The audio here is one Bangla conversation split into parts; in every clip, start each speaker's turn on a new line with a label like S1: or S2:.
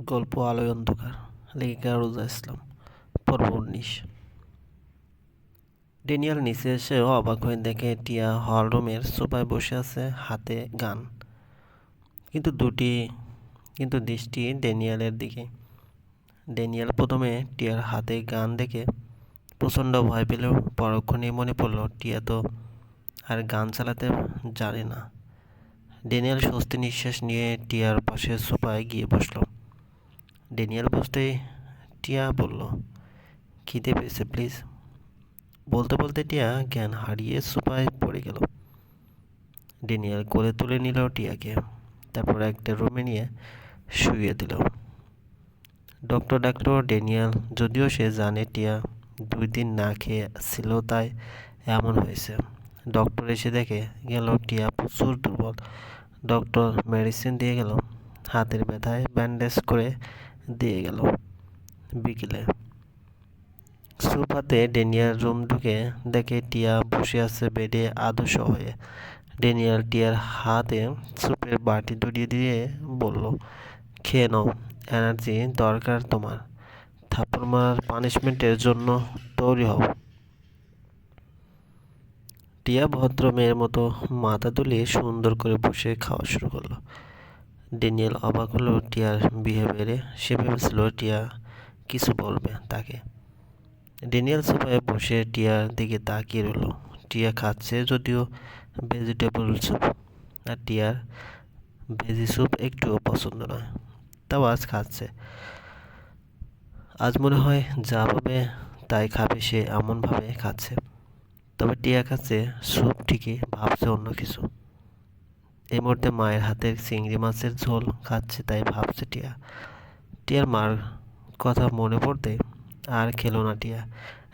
S1: গল্প আলোয় অন্ধকার। লেখিকা রোজা ইসলাম, পর্ব উনিশ। ডেনিয়াল নিচে এসেও অবাক হয়ে দেখে টিয়া হল রুমের সোফায় বসে আছে হাতে গান। কিন্তু দুটি, কিন্তু দৃষ্টি ড্যানিয়েলের দিকে। ড্যানিয়েল প্রথমে টিয়ার হাতে গান দেখে প্রচণ্ড ভয় পেলেও পরক্ষণেই মনে পড়ল, টিয়া তো আর গান চালাতে জানে না। ড্যানিয়েল স্বস্তি নিঃশ্বাস নিয়ে টিয়ার পাশে সোফায় গিয়ে বসল। ড্যানিয়েল বসতেই টিয়া বলল, খিদে পেয়েছে, প্লিজ। বলতে বলতে টিয়া জ্ঞান হারিয়ে সোফায় পড়ে গেল। ড্যানিয়েল কোলে তুলে নিল টিয়াকে, তারপর একটা রুমে নিয়ে শুইয়ে দিল। ডক্টর ডাকলো ড্যানিয়েল যদিও সে জানে টিয়া দুই দিন না খেয়ে ছিল, তাই এমন হয়েছে। ডক্টর এসে দেখে গেল, টিয়া প্রচুর দুর্বল। ডক্টর মেডিসিন দিয়ে গেল, হাতের ব্যথায় ব্যান্ডেজ করে দিয়ে গেল বিকেলে। সোফাতে ডেনিয়ার রুম ঢুকে দেখে টিয়া বসে আছে বেডে আদর্শ হয়ে। ডেনিয়াল টিয়ার হাতে সুপের বাটি ধরিয়ে দিয়ে বলল, খেয়ে নাও, এনার্জি দরকার তোমার। থাপ্পড় মারার পানিশমেন্টের জন্য তৈরি হও। টিয়া ভদ্র মেয়ের মতো মাথা তুলিয়ে সুন্দর করে বসে খাওয়া শুরু করল। ডেনিয়েল অবাক হলো টিয়ার বিহেভিয়ারে। সে ভেবেছিল টিয়া কিছু বলবে তাকে। ডেনিয়েল সোফায় বসে টিয়ার দিকে তাকিয়ে রইল। টিয়া খাচ্ছে যদিও ভেজিটেবল স্যুপ, আর টিয়ার ভেজি স্যুপ একটুও পছন্দ নয়, তাও আজ খাচ্ছে। আজ মনে হয় যা পাবে তাই খাবে সে এমনভাবে খাচ্ছে। তবে টিয়া খাচ্ছে স্যুপ ঠিকই, ভাবছে অন্য কিছু। এই মুহূর্তে মায়ের হাতের চিংড়ি মাছের ঝোল খাচ্ছে তাই ভাবছে টিয়া। টিয়ার মার কথা মনে পড়তে আর খেলো না টিয়া।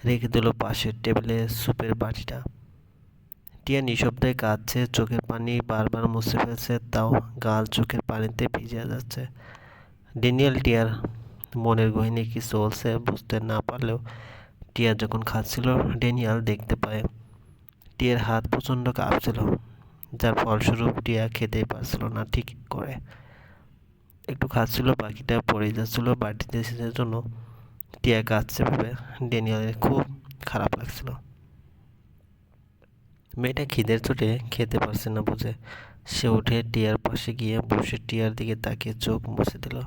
S1: রেখে দিল পাশের টেবিলে স্যুপের বাটিটা। টিয়া নিঃশব্দে কাঁদছে, চোখের পানি বারবার মুছে ফেলছে, তাও গাল চোখের পানিতে ভিজে যাচ্ছে। ডেনিয়াল টিয়ার মনের গহিনী কি চলছে বুঝতে না পারলেও টিয়া যখন খাচ্ছিল ডেনিয়াল দেখতে পায়। টিয়ার হাত প্রচণ্ড কাঁপছিল। যার ফলস্বরূপ টিয়া খেতেই পারছিল না ঠিক করে। একটু খাচ্ছিল, বাকিটা পড়ে যাচ্ছিল বাটিতে শেষের জন্য টিয়া কাঁদছে ভেবে ড্যানিয়েলের খুব খারাপ লাগছিল। মেয়েটা খিদের চোটে খেতে পারছে না বুঝে সে উঠে টিয়ার পাশে গিয়ে বসে টিয়ার দিকে তাকিয়ে চোখ মুছে দিল।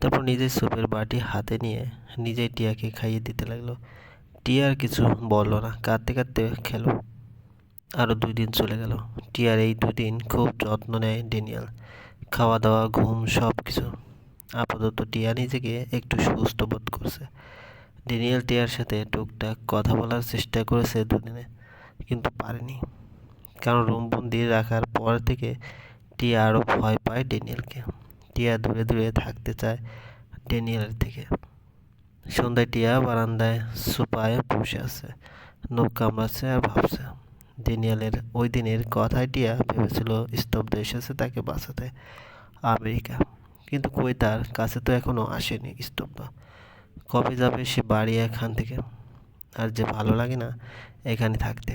S1: তারপর নিজের সুপের বাটি হাতে নিয়ে নিজেই টিয়াকে খাইয়ে দিতে লাগল। টিয়ার কিছু বলল না, কাঁদতে কাঁদতে খেলো। আরও দুই দিন চলে গেল। টিয়ার এই দুদিন খুব যত্ন নেয় ডেনিয়াল খাওয়া দাওয়া ঘুম সব কিছু আপাতত টিয়া নিজেকে একটু সুস্থ বোধ করছে। ডেনিয়াল টিয়ার সাথে টুকটাক কথা বলার চেষ্টা করেছে দুদিনে, কিন্তু পারেনি। কারণ রুমবন্দি রাখার পর থেকে টিয়া আরও ভয় পায় ডেনিয়ালকে টিয়া দূরে দূরে থাকতে চায় ডেনিয়ালের থেকে। সন্ধ্যায় টিয়া বারান্দায় সোফায় বসে আছে, নখ কামড়াচ্ছে আর ভাবছে। ডেনিয়ালের ওই দিনের কথায় টিয়া ভেবেছিল স্তব্ধ এসেছে তাকে বাঁচাতে আমেরিকা। কিন্তু কই তার কাছে তো এখনও আসেনি স্তব্ধ। কবে যাবে সে বাড়ি এখান থেকে? আর যে ভালো লাগে না এখানে থাকতে।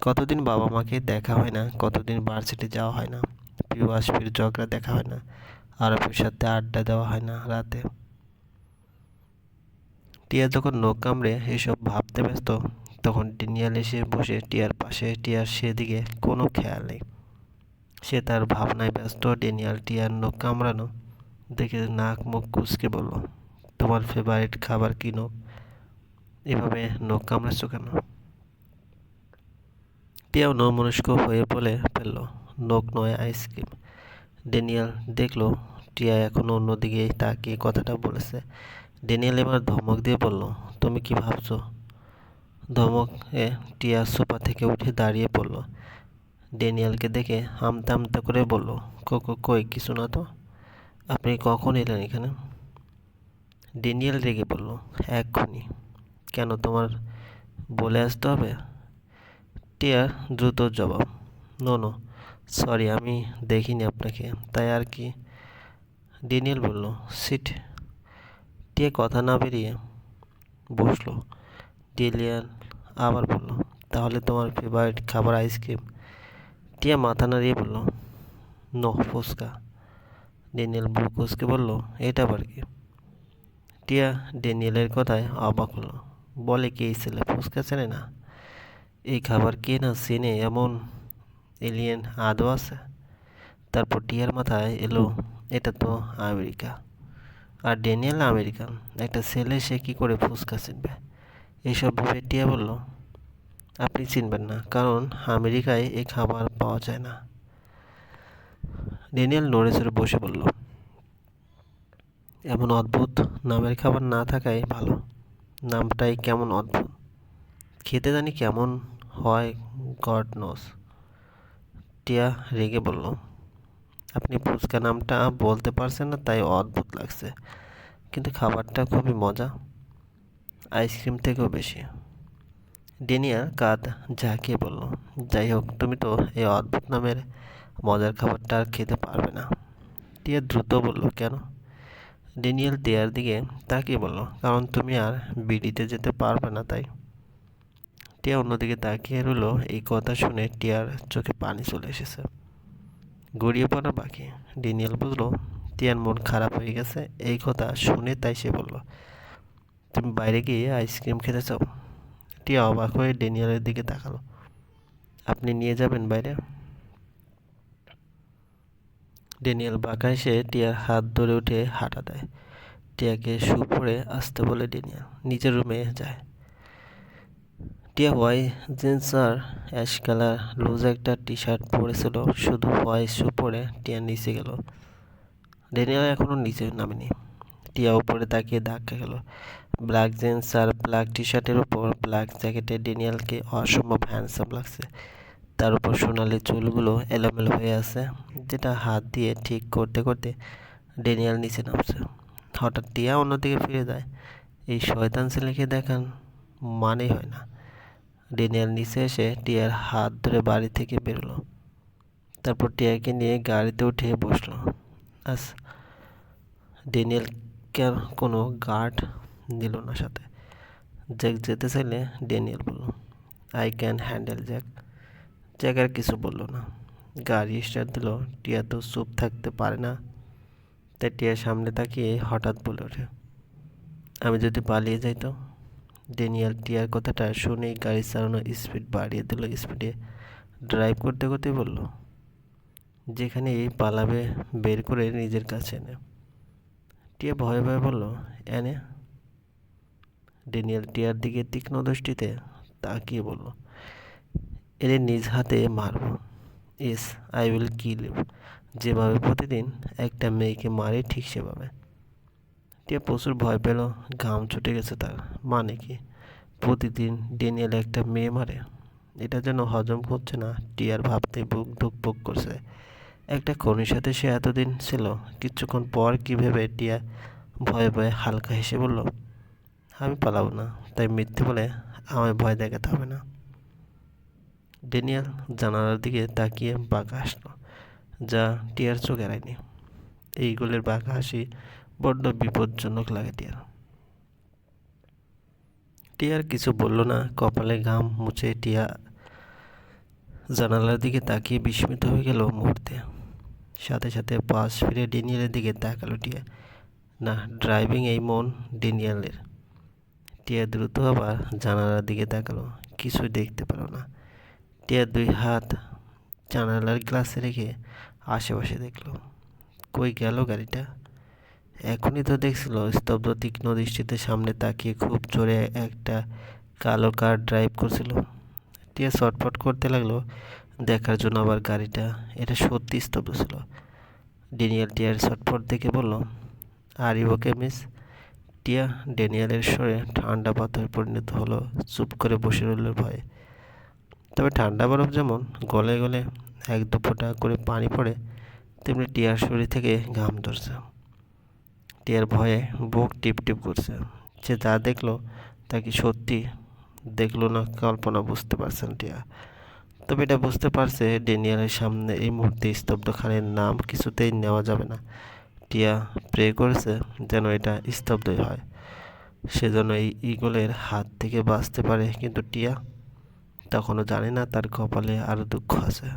S1: কতদিন বাবা মাকে দেখা হয় না, কতদিন ভার্সিটি যাওয়া হয় না প্রিয় আসপির ঝগড়া দেখা হয় না, আরবের সাথে আড্ডা দেওয়া হয় না রাতে। টিয়া যখন নখ কামড়ে এসব ভাবতে ব্যস্ত তখন ডেনিয়াল এসে বসে টিয়ার পাশে, টিয়ার সেদিকে কোনো খেয়াল নেই। সে তার ভাবনায় ব্যস্ত। ডেনিয়াল টিয়ার নখ কামড়ানো, দেখে নাক মুখ কুচকে বলল, তোমার ফেভারিট খাবার কী নখ? এভাবে নখ কামড়াচ্ছ কেন? টিয়াও নমনস্ক হয়ে বলে ফেলল, নখ নয়, আইসক্রিম। ডেনিয়াল দেখল, টিয়া এখনও অন্যদিকে তাকিয়ে কথাটা বলেছে। ডেনিয়াল এবার ধমক দিয়ে বলল, তুমি কি ভাবছ ধমক এ টিয়া সোফা থেকে উঠে দাঁড়িয়ে পড়ল ড্যানিয়েলকে দেখে আমতা আমতা করে বলল কোকো কই, কিছু না তো? আপনি কখন এলেন এখানে? ড্যানিয়েল রেগে বলল, এক্ষুনি। কেন তোমার বলে আসতে হবে? টিয়ার দ্রুত জবাব, নো নো, সরি, আমি দেখিনি আপনাকে। তাই আর কি? ড্যানিয়েল বলল, সিট। টিয়া কথা না বেরিয়ে বসল। ডেলিয়ান আবার বলল, তাহলে তোমার ফেভারিট খাবার আইসক্রিম টিয়া মাথা নাড়িয়ে বলল নো ফুচকা। ড্যানিয়েল বুকুসকে বলল, এটা আবার কি? টিয়া ড্যানিয়েলের কথায় অবাক হলো, বলে কি এই ছেলে ফুচকা চেনে না? এই খাবার কে না চেনে এমন এলিয়েন আদৌ আছে? তারপর টিয়ার মাথায় এলো, এটা তো আমেরিকা। আর ড্যানিয়েল আমেরিকান, একটা ছেলে সে কী করে ফুচকা চিনবে? এইসব ভেবে টিয়া বলল, আপনি চিনবেন না, কারণ আমেরিকায় এই খাবার পাওয়া যায় না। ড্যানিয়েল নড়ে চড়ে বসে বলল, এমন অদ্ভুত নামের খাবার না থাকাই ভালো। নামটাই কেমন অদ্ভুত। খেতে জানি কেমন হয়, গড নোস টিয়া রেগে বলল, আপনি ফুচকা নামটা বলতে পারছেন না, তাই অদ্ভুত লাগছে। কিন্তু খাবারটা খুবই মজা। আইসক্রিম থেকেও বেশি। ডেনিয়া কাঁধ ঝাঁকিয়ে বলল, যাই হোক, তুমি তো এই অদ্ভুত নামের মজার খাবারটা আর খেতে পারবে না। টিয়া দ্রুত বলল, কেন? ডেনিয়েল টিয়ার দিকে তাকিয়ে বলল, কারণ তুমি আর বিডিতে যেতে পারবে না তাই। টিয়া অন্যদিকে তাকিয়ে রইল, এই কথা শুনে টিয়ার চোখে পানি চলে এসেছে। গড়িয়ে পড়া বাকি। ডেনিয়েল বুঝলো, টিয়ার মন খারাপ হয়ে গেছে। এই কথা শুনে তাই সে বলল তুমি বাইরে গিয়ে আইসক্রিম খেতে চাও? টিয়া অবাক হয়ে ডেনিয়েলের দিকে তাকালো। আপনি নিয়ে যাবেন বাইরে? ডেনিয়েল বাঁকা এসে টিয়ার হাত ধরে উঠে হাঁটা দেয়। টিয়াকে শু পরে আসতে বলে ডেনিয়েল, নিজের রুমে যায়। টিয়া হোয়াই জিন্স আর অ্যাশ কালার লুজ একটা টি শার্ট পরেছিল, শুধু হোয়াইট শু পরে টিয়া নিচে গেল। ডেনিয়েল এখনও নিচে নামেনি। টিয়া উপরে তাকিয়ে ধাক্কা গেল ব্ল্যাক জিন্স আর ব্ল্যাক টি শার্টের উপর ব্ল্যাক জ্যাকেটে ডেনিয়ালকে অসম্ভব হ্যান্ডসাম লাগছে। তার উপর সোনালি চুলগুলো এলোমেলো হয়ে আছে, যেটা হাত দিয়ে ঠিক করতে করতে ডেনিয়াল নিচে নামছে। হঠাৎ টিয়া অন্যদিকে ফিরে যায়। এই শয়তান ছেলেকে দেখান মানেই হয় না। ডেনিয়াল নিচে এসে টিয়ার হাত ধরে বাড়ি থেকে বেরোলো। তারপর টিয়াকে নিয়ে গাড়িতে উঠে বসল। আস ডেনিয়াল কোনো গার্ড নিল না সাথে। জ্যাক যেতে চাইলে ড্যানিয়েল বলল, I can handle Jack. Jack আর কিছু বলল না। গাড়ি স্টার্ট দিল, টিয়া তো চুপ থাকতে পারে না। তাই টিয়ার সামনে তাকিয়ে হঠাৎ বলে ওঠে, আমি যদি পালিয়ে যাই তো? ড্যানিয়েল টিয়ার কথাটা শুনেই গাড়ি চালানোর স্পিড বাড়িয়ে দিল স্পিডে। ড্রাইভ করতে করতে বলল, যেখানে এই পালাবে, বের করে নিজের কাছে এনে। টিয়া ভয়ে ভয়ে বলল, এনে? ড্যানিয়েল টিয়ার দিকে তীক্ষ্ণ দৃষ্টিতে তাকিয়ে বলল এদের নিজ হাতে মারব। ইস আই উইল কিল যেভাবে প্রতিদিন একটা মেয়েকে মারে ঠিক সেভাবে। টিয়া প্রচুর ভয় পেল, ঘাম ছুটে গেছে তার। মানে কি? প্রতিদিন ড্যানিয়েল একটা মেয়ে মারে? এটা যেন হজম হচ্ছে না, টিয়ার ভাবতে বুক ধুক বুক করছে। একটা খনির সাথে সে এতদিন ছিল, কিছুক্ষণ পর কী ভেবে টিয়া ভয়ে ভয়ে হালকা হেসে বলল আমি পালাবো না। তাই মিথ্যে বলে আমায় ভয় দেখাতে হবে না। ড্যানিয়েল জানালার দিকে তাকিয়ে বাঁকা হাসলো, যা টিয়ার চোখ এড়ায়নি। এই গোলের বাঁকা হাসি বড্ড বিপজ্জনক লাগে টিয়ার। টিয়ার কিছু বলল না, কপালে ঘাম মুছে টিয়া জানালার দিকে তাকিয়ে বিস্মিত হয়ে গেল মুহূর্তে। সাথে সাথে পাশ ফিরে ডেনিয়েলের দিকে তাকালো টিয়া। না, ড্রাইভিং এই মন ডেনিয়েলের টিয়া দ্রুত আবার জানালার দিকে তাকালো কিছু দেখতে পেল না। টিয়া দুই হাত জানালার গ্লাসে রেখে আশেপাশে দেখল। কই গেল গাড়িটা? এখনই তো দেখছিল, স্তব্ধ তীক্ষ্ণ দৃষ্টিতে সামনে তাকিয়ে খুব জোরে একটা কালো কার ড্রাইভ করছিল। টিয়া ছটফট করতে লাগল, দেখার জন্য আবার গাড়িটা, এটা সত্যি স্তব্ধ ছিল। ডেনিয়াল টিয়ার ছটফট দেখে বলল আর ইউ ওকে মিস টিয়া ড্যানিয়েলের স্বরে ঠান্ডা পাথরে পরিণত হলো, চুপ করে বসে রইল ভয়ে। তবে ঠান্ডা বরফ যেমন গলে গলে এক দু ফোঁটা করে পানি পড়ে, তেমনি টিয়ার শরীর থেকে ঘাম ধরছে। টিয়ার ভয়ে বুক টিপ টিপ করছে। সে যা দেখল তা কি সত্যি? দেখল না, কল্পনা বুঝতে পারছেন টিয়া। তবে এটা বুঝতে পারছে ডেনিয়ালের সামনে এই মুহূর্তে স্তব্ধ খানের নাম কিছুতেই নেওয়া যাবে না। টিয়া প্রে করেছে যেন এটা স্তব্ধই হয়। সেজন্য এই ইগলের হাত থেকে বাঁচতে পারে কিন্তু টিয়া তখনও জানে না তার কপালে আরও দুঃখ আছে।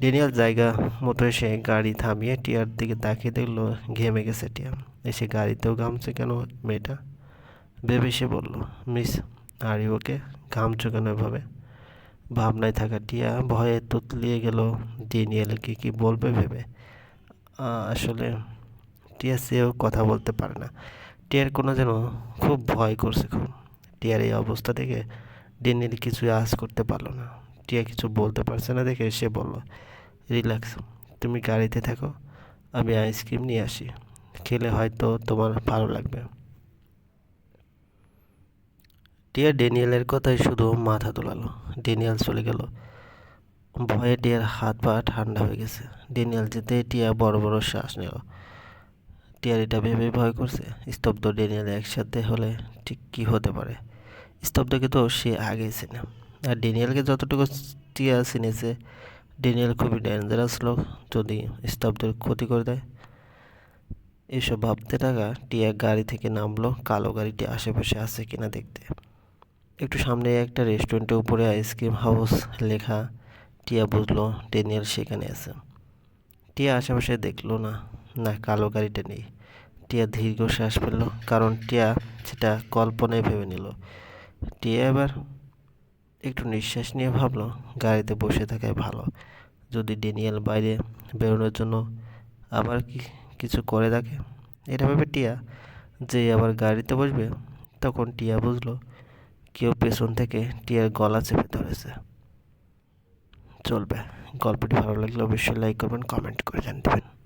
S1: ডেনিয়াল জায়গা মতো এসে গাড়ি থামিয়ে টিয়ার দিকে তাকিয়ে দেখল, ঘেমে গেছে টিয়া। এসে গাড়িতেও ঘামছে কেন মেয়েটা? ভেবে সে বলল, মিস, আর ওকে ঘামছো কেন এভাবে? ভাবনায় থাকা টিয়া ভয়ে তুতলিয়ে গেল। ডেনিয়েলকে কি বলবে ভেবে? আসলে টিয়া সেও কথা বলতে পারে না। টিয়ার কোনো যেন খুব ভয় করছে খুব। টিয়ার এই অবস্থা দেখে ডেনিয়েল কিছু আজ করতে পারল না। টিয়া কিছু বলতে পারছে না দেখে সে বলল, রিল্যাক্স, তুমি গাড়িতে থাকো, আমি আইসক্রিম নিয়ে আসি। খেলে হয়তো তোমার ভালো লাগবে। টিয়া ডেনিয়েলের কথাই শুধু মাথা তোলালো ডেনিয়েল চলে গেল। ভয়ে টিয়ার হাত পা ঠান্ডা হয়ে গেছে। ডেনিয়েল যেতে টিয়া বড় বড় শ্বাস নিল। টিয়ার এটা ভেবে ভয় করছে। স্তব্ধ ডেনিয়েল একসাথে হলে ঠিক কী হতে পারে? স্তব্ধকে তো সে আগেই চেনে। আর ডেনিয়েলকে যতটুকু টিয়া চিনেছে ডেনিয়েল খুবই ডেঞ্জারাস লোক। যদি স্তব্ধের ক্ষতি করে দেয়, এসব ভাবতে থাকা টিয়া গাড়ি থেকে নামলো। কালো গাড়িটি আশেপাশে আছে কিনা দেখতে। একটু সামনে একটা রেস্টুরেন্টের উপরে আইসক্রিম হাউস লেখা টিয়া বুঝলো ডেনিয়েল সেখানে আছে। টিয়া আশেপাশে দেখল না না কালো গাড়িটা নেই। টিয়া দীর্ঘ শ্বাস ফেলল, কারণ টিয়া সেটা কল্পনায় ভেবে নিল। টিয়া এবার একটু নিঃশ্বাস নিয়ে ভাবলো, গাড়িতে বসে থাকাই ভালো। যদি ডেনিয়েল বাইরে বেরোনোর জন্য আবার কি কিছু করে থাকে? এটা ভেবে টিয়া যে আবার গাড়িতে বসবে, তখন টিয়া বুঝলো, কেউ পেছন থেকে টিয়ার গলা চেপে ধরেছে। চলবে। গল্পটি ভালো লাগলে অবশ্যই লাইক করবেন কমেন্ট করে জানতে দেবেন।